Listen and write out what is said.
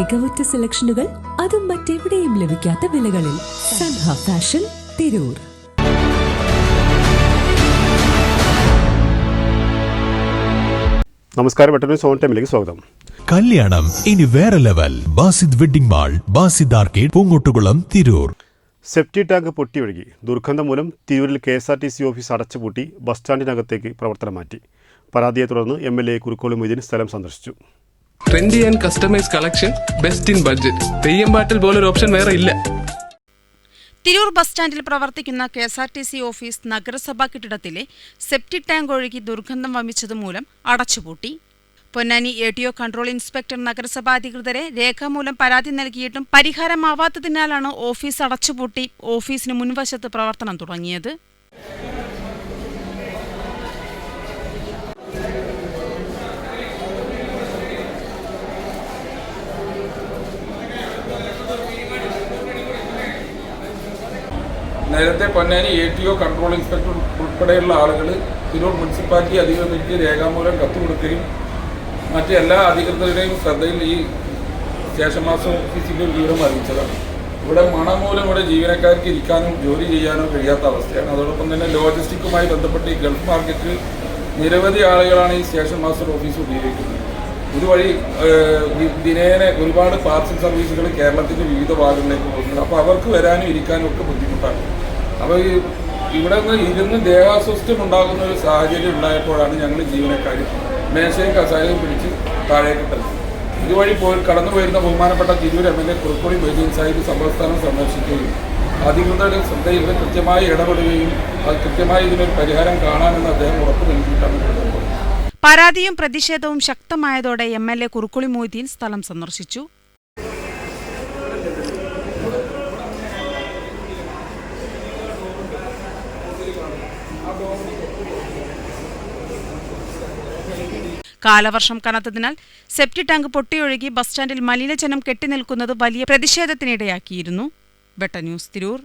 മികവുറ്റ സെലക്ഷനുകൾ അതും മറ്റെവിടെയും ലഭിക്കാത്ത വിലകളിൽ സൻഹ ഫാഷൻ തിരൂർ. നമസ്കാരം വെട്ടനൂർ സോൺ ടൈമിലേക്ക് സ്വാഗതം. കല്യാണം ഇനി വേറെ level. Basid wedding mall Basid arcade Poonkottukulam Tirur. Septic tank പൊട്ടിയൊഴുകി. ദുർഗന്ധം മൂലം തിരൂരിൽ K S R T C office അടച്ചുപൂട്ടി ബസ് സ്റ്റാൻഡിനകത്തേക്ക് പ്രവർത്തനം മാറ്റി. പരാതിയെ തുടർന്ന് M L A Kurukkoli Moideen സ്ഥലം സന്ദർശിച്ചു. Trendy and customise collection best in budget Theyyampattil പോലൊരു ഓപ്ഷൻ വേറെ ഇല്ല. തിരൂർ ബസ് സ്റ്റാൻഡിൽ പ്രവർത്തിക്കുന്ന K S R T C office നഗരസഭാ കെട്ടിടത്തിലെ സെപ്റ്റിക് ടാങ്ക് ഒഴുകി ദുർഗന്ധം വമിച്ചതുമൂലം അടച്ചുപൂട്ടി. Ponnani A T O control inspector നഗരസഭാ അധികൃതരെ രേഖാമൂലം പരാതി നൽകിയിട്ടും പരിഹാരമാവാത്തതിനാലാണ് ഓഫീസ് അടച്ചുപൂട്ടി ഓഫീസിന് മുൻവശത്ത് പ്രവർത്തനം തുടങ്ങിയത്. നേരത്തെ Ponnani A T O control inspector ഉൾപ്പെടെയുള്ള ആളുകൾ തിരൂർ മുനിസിപ്പാലിറ്റി അധികൃതർക്ക് രേഖാമൂലം കത്ത് കൊടുക്കുകയും മറ്റ് എല്ലാ അധികൃതരുടെയും ശ്രദ്ധയിൽ ഈ മാസ്റ്റർ ഓഫീസിന്റെ വിവരം അറിയിച്ചതാണ്. ഇവിടെ മണം മൂലം ഇവിടെ ജീവനക്കാർക്ക് ഇരിക്കാനും ജോലി ചെയ്യാനോ കഴിയാത്ത അവസ്ഥയാണ്. അതോടൊപ്പം തന്നെ ലോജിസ്റ്റിക്കുമായി ബന്ധപ്പെട്ട് ഈ ഗൾഫ് മാർക്കറ്റിൽ നിരവധി ആളുകളാണ് ഈ സ്റ്റേഷൻ മാസ്റ്റർ ഓഫീസ് ഉപയോഗിക്കുന്നത്. ഇതുവഴി ദിനേന ഒരുപാട് പാർസൽ സർവീസുകൾ കേരളത്തിന്റെ വിവിധ ഭാഗങ്ങളിലേക്ക് പോകുന്നുണ്ട്. അപ്പോൾ അവർക്ക് വരാനും ഇരിക്കാനും ഒക്കെ ബുദ്ധിമുട്ടാണ്. അപ്പോൾ ഈ ഇവിടെ നിന്ന് ഇരുന്ന് ദേഹാസ്വസ്ഥ്യം ഉണ്ടാകുന്ന ഒരു സാഹചര്യം ഉണ്ടായപ്പോഴാണ് ഞങ്ങൾ ജീവനക്കാർ മേശയും കസാലയും പിടിച്ച് താഴേക്ക് തള്ളുന്നത് ഇതുവഴി പോയി കടന്നു പോയിരുന്ന ബഹുമാനപ്പെട്ട Tirur M. L. A. Kuruppodi Moideen Sahib സംസ്ഥാനം സന്ദർശിക്കുകയും അധികൃതരുടെ ശ്രദ്ധയിൽ കൃത്യമായി ഇടപെടുകയും അത് കൃത്യമായി ഇതിനൊരു പരിഹാരം കാണാമെന്ന് അദ്ദേഹം ഉറപ്പ് നൽകിയിട്ടാണ് പരാതിയും പ്രതിഷേധവും ശക്തമായതോടെ M. L. A. Kurukkuli Moideen സ്ഥലം സന്ദർശിച്ചു. കാലവർഷം കനത്തതിനാൽ സെപ്റ്റി ടാങ്ക് പൊട്ടിയൊഴുകി ബസ് സ്റ്റാൻഡിൽ മലിനജനം കെട്ടിനിൽക്കുന്നത് വലിയ പ്രതിഷേധത്തിനിടയാക്കിയിരുന്നു. ബെട്ട ന്യൂസ് തിരൂർ.